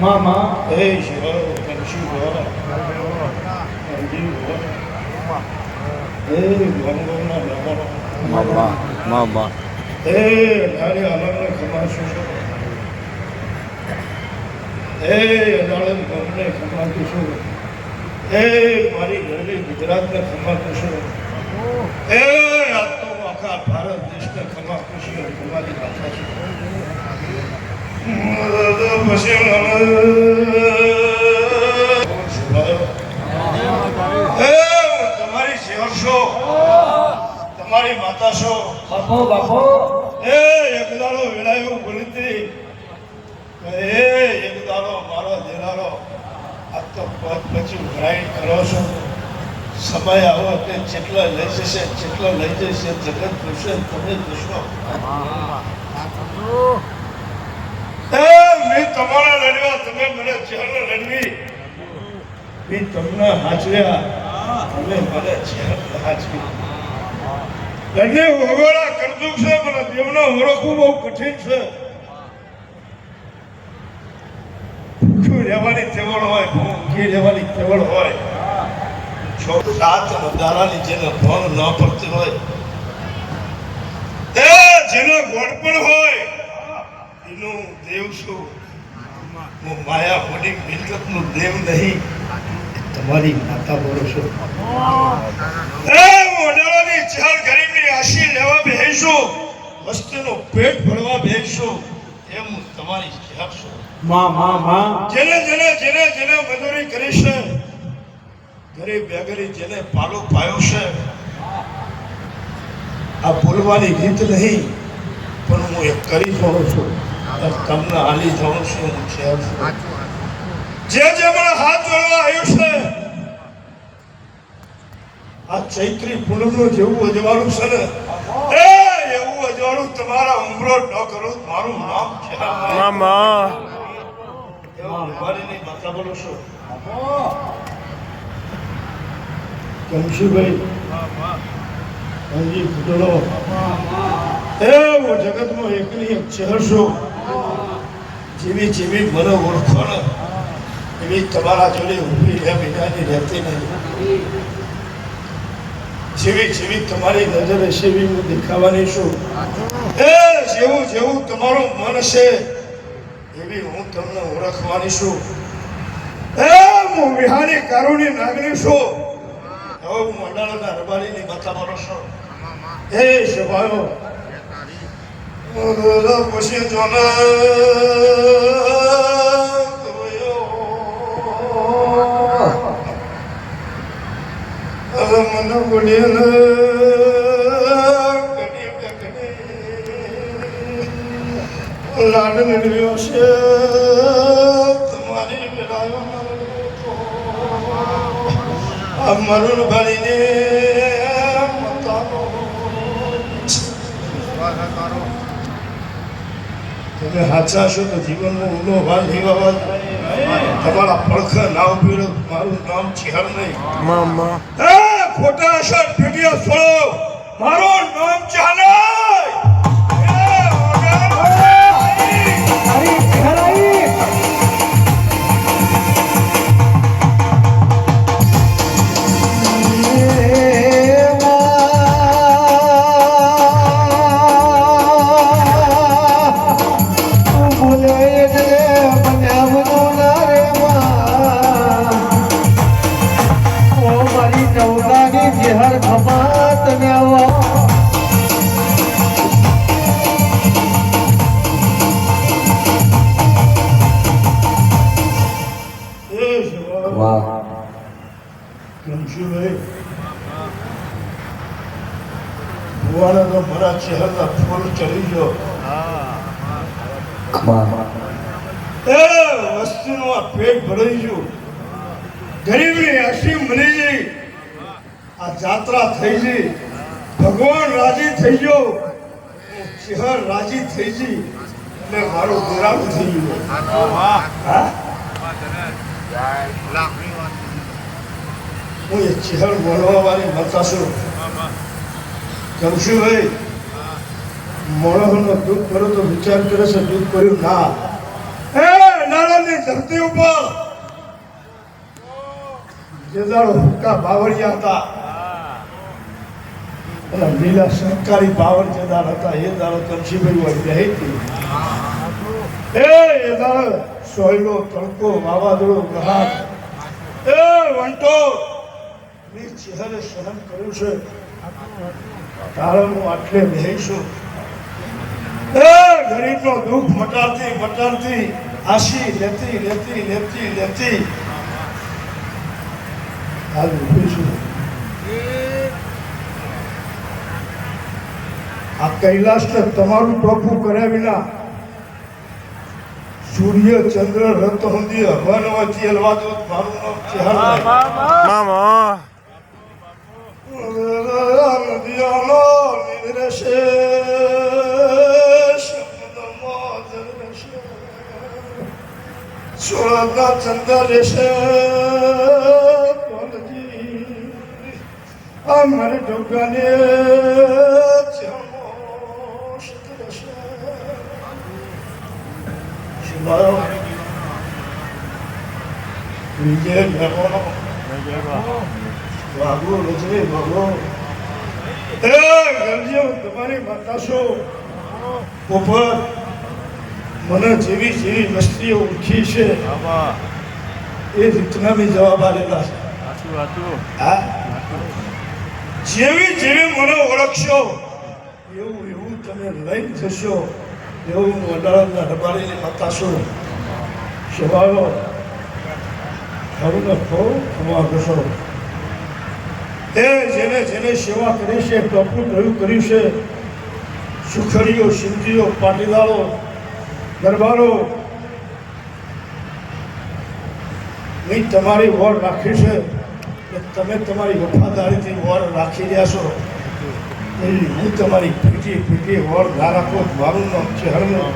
Mama, ei, João, tem João, tem João. Ei, vamos lá, vamos lá. Mama, mama. એ નારી અલગને ખમાશું છું એ અડાળન ગામને ખમાતું છું એ મારી ઘરની ગુજરાતને ખમાતું છું એ આ આખા ભારત દેશને ખમાતું છું તમારી ભાષા છું. પછી તમારી શેર છો તમારી માતા છો બાપો બાપો. એ એક દાડો વેળાયો એ એક દાડો મારો દેનારો. આ તો પદ પછી ગ્રાઇન્ડ કરો છો. સમય આવો તે જેટલો લઈ જશે જેટલો લઈ જશે જગત જોશે તમે એ મેં તમારા લડવા તમે મને જેલ લડવી. મેં તમને હાજર્યા. તમે મને જેલ હાચવી એટલે ઓગળા કરતું છે, પણ દેવને ઓળખવું બહુ કઠિન છે. રહેવાની તેવડ હોય? ભૂખી રહેવાની તેવડ હોય સાત વધારાની જેને ભણ ન પડતી હોય, એ જેનો ગોળપણ હોય, એનું દેવ છું. હું માયા હોડી મિલકતનું દેવ નહીં. તમારી માતા બોલો છો. મોઢાળાની ચાર ગરીબની આશી લેવા બેહીશું. વસ્તીનું પેટ ભરવા બેહીશું. એમ તમારી ખ્યાલ છું. માં માં માં. જેને જેને જેને જેને મજૂરી કરી છે ગરીબ બેગરી જેને પાલો પાયો છે આ બોલવાની રીત નહીં પણ હું એક કરી જાઉં છું. તમને હાલી જાઉં છું હું ખ્યાલ છું. જે જે મને હાથ જોડવા આવ્યું છે આ ચૈત્રી પૂનમનું જેવું અજવાળું છે ને એ એવું અજવાળું તમારા ઉમરો ન કરો મારું નામ છે. મામા. એવું ઉભારીની માતા બોલો છો. કંશુભાઈ હજી ફૂટડો એ હું જગતમાં એકની એક ચહેર છું. જેવી જેવી મને ઓળખો ને એવી તમારા જોડે ઊભી રહે બીજાની રહેતી નહીં. જેવી જેવી તમારી નજર હશે એવી હું દેખાવાની છું. એ જેવું જેવું તમારું મન છે એવી હું તમને ઓળખવાની છું. એ હું વિહારી કારુની નાગરી છું. હવે હું રબારીની બતાવવાનો છું. એ શભાયો પછી જોને હવે મને બોલીને લાડ મેળવ્યો છે તમારી વેળાયો મરુણ ભાઈને તમે હાચા છો તો જીવનનો ઊંડો ભાગ નિભાવવા તમારા પડખા ના ઊભી મારું નામ છે નહીં. મામા એ ખોટા અસર પેટીઓ છોડો મારું નામ ચાલે ભગવાન રાજી થઈ ગયો ચહેર રાજી થઈ ગઈ એટલે મારો દેરાનું થઈ ગયું હું એ ચહેર બોલવા વાળી મતાશું જમશુભાઈ મોણસનો દુઃખ કરો તો વિચાર કરે છે, દુઃખ કર્યું ના. એ, નાણાની ધરતી ઉપર. જે દાડો હુક્કા બાવળિયા હતા. અને લીલા સરકારી બાવળ જે દાળ હતા, એ દાળ કમશીભાઈ વળી હતી એ દાડો સોયલો, તડકો, વાવાઝોડું ગ્રહાટ એ વંટો મેં ચહેરે સહન કર્યું છે. હું આટલે વહેશું એ ગરીબનો દુઃખ મટાડતી મટાડતી આશી લેતી લેતી લેતી લેતી. હાલ ઊભી છું. આ કૈલાસને તમારું પ્રભુ કર્યા વિના સૂર્ય ચંદ્ર રત સુધી હવનવતી હલવા દો મારું નામ ચહેરા મામા નદીઓનો નિદ્રશે શબ્દમાં જરશે સુરતના ચંદ્ર રહેશે કોલજી આ મારી ડોગાને શિવાયો વિજય ભગવાનો વાગો રજરે ભાગો એ ગરજીઓ તમારી ઉપર મને જેવી જેવી વસ્તીઓ ઓળખી છે એ રીતના બી જવાબ આલેલા છે. હા? જેવી જેવી મને ઓળખશો એવું એવું તમે લઈને જશો એવું હું અડાળના બતાશો માતા ખરું ને ખમા કરશો એ જેને જેને સેવા કરી છે પ્રભુ કયું કર્યું છે. સુખડીઓ, સિંધીઓ, પાટીદારો, દરબારો નહીં તમારી વોર રાખી છે. એટલે તમે તમારી વફાદારીથી વોર રાખી રહ્યા છો. હું તમારી પીટી પીટી વોર ના રાખો, મારું નામ છે હરનું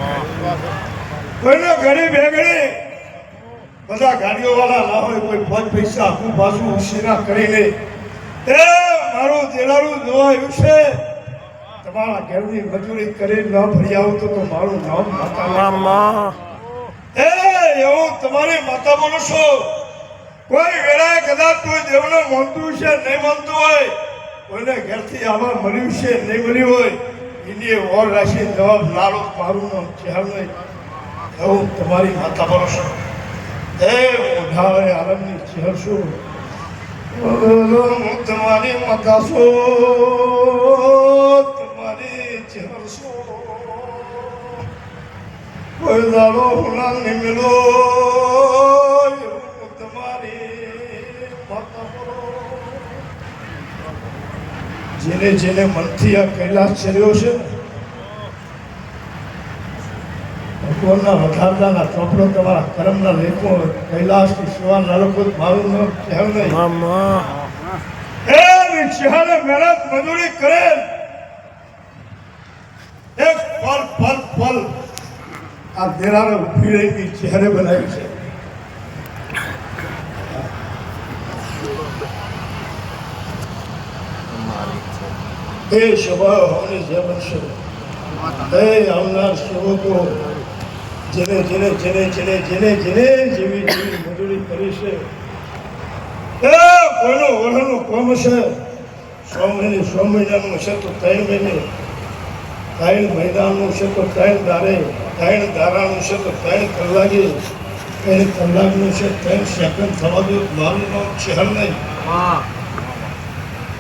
કોઈનો ઘરે બેગડે બધા ગાડીઓવાળા ના હોય, કોઈ પાંચ પૈસા આખું બાજુ ઉશીરા કરીને એ મારું દેલારું જોવાયું છે. તમારા ઘરની મજૂરી કરી ન ભરી આવું તો મારું નામ માતા એ એવું તમારી માતા બોલો છો. કોઈ વેળાએ કદાચ કોઈ દેવને માનતું છે નહીં માનતું હોય કોઈને ઘેરથી આવા મળ્યું છે નહીં મળ્યું હોય એની ઓર રાશિ જવાબ લાલો મારું નામ ચહેર નહીં. એવું તમારી માતા બોલો છો. એ મોઢાવે આલમની ચહેર છું હું તમારી માતા તમારી ચહેર છું કોઈ દાડો હુના નિમેલો એવું તમારી જેને જેને મનથી આ કૈલાસ ચર્યો છે ભગવાનના વધારતાના ચોપડો તમારા કર્મના લેખો કૈલાસની સેવાના લોકો મારું નામ કહેવ નહીં. એ રિક્ષાને મહેનત મજૂરી કરે. એક પલ પલ પલ આ દેરાને ઊભી રહીને ચહેરે બનાવી છે. એ સ્વભાવ હવની જે બનશે એ આવનાર સેવકો જેને જેને જેને જેને જેને જેને જેવી જેવી મજૂરી કરી છે. એ કોઈનો વરણનું કોમ છે? છ મહિને છ મહિનાનું છે તો ત્રણ મહિને. ત્રણ મહિનાનું છે તો ત્રણ દારે ત્રણ દારાનું છે તો ત્રણ કલાકે. ત્રણ કલાકનું છે ત્રણ સેકન્ડ થવા દો. મારું નામ ચહેર નહીં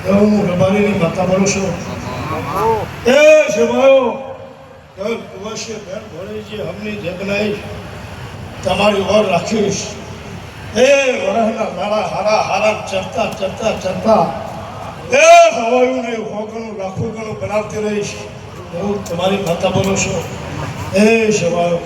એવું હું રબારીની માતા બોલું છું. એ શિવાયો દર દિવસે બેન ભણેજી હમની જગનાઈ તમારી ઓર રાખીશ. એ વરહના મારા હારા હારા ચરતા ચરતા ચરતા. એ હવાયું નહીં હોગનું લાખો ગણું બનાવતી રહીશ. હું તમારી માતા બોલો છો. એ શિવાયો